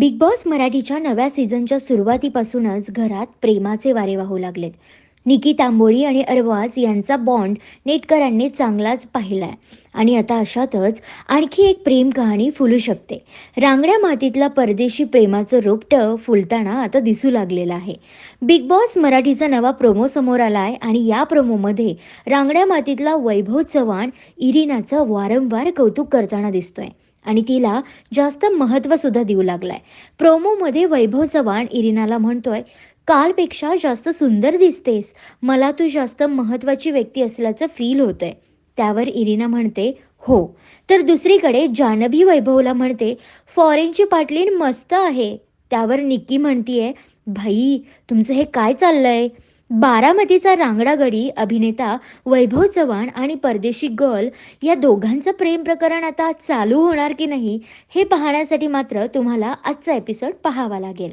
Big boss मराठीच्या नव्या सीझनच्या सुरुवातीपासूनच घरात प्रेमाचे वारे वाहू लागलेत. निकी तांबोळी आणि अरवास यांचा बॉन्ड नेटकरांनी चांगलाच पाहिलाय. आणि आता अशातच आणखी एक प्रेम कहाणी फुलू शकते. रांगड्या मातीतला परदेशी प्रेमाचं रोपटं फुलताना आता दिसू लागलेलं आहे. बिग बॉस मराठीचा नवा प्रोमो समोर आलाय आणि या प्रोमोमध्ये रांगड्या मातीतला वैभव चव्हाण इरिनाचं वारंवार कौतुक करताना दिसतोय. आणि तिला जास्त महत्त्व सुद्धा देऊ लागलाय. प्रोमोमध्ये वैभव चव्हाण इरिनाला म्हणतोय कालपेक्षा जास्त सुंदर दिसतेस. मला तू जास्त महत्त्वाची व्यक्ती असल्याचं फील होतंय. त्यावर इरिना म्हणते हो. तर दुसरीकडे जानवी वैभवला म्हणते फॉरेनची पाटलीन मस्त आहे. त्यावर निक्की म्हणतीये भाई तुमचं हे काय चाललंय? बारामतीचा रांगडागडी अभिनेता वैभव चव्हाण आणि परदेशी गर्ल या दोघांचं प्रेम प्रकरण आता चालू होणार की नाही हे पाहण्यासाठी मात्र तुम्हाला आजचा एपिसोड पाहावा लागेल.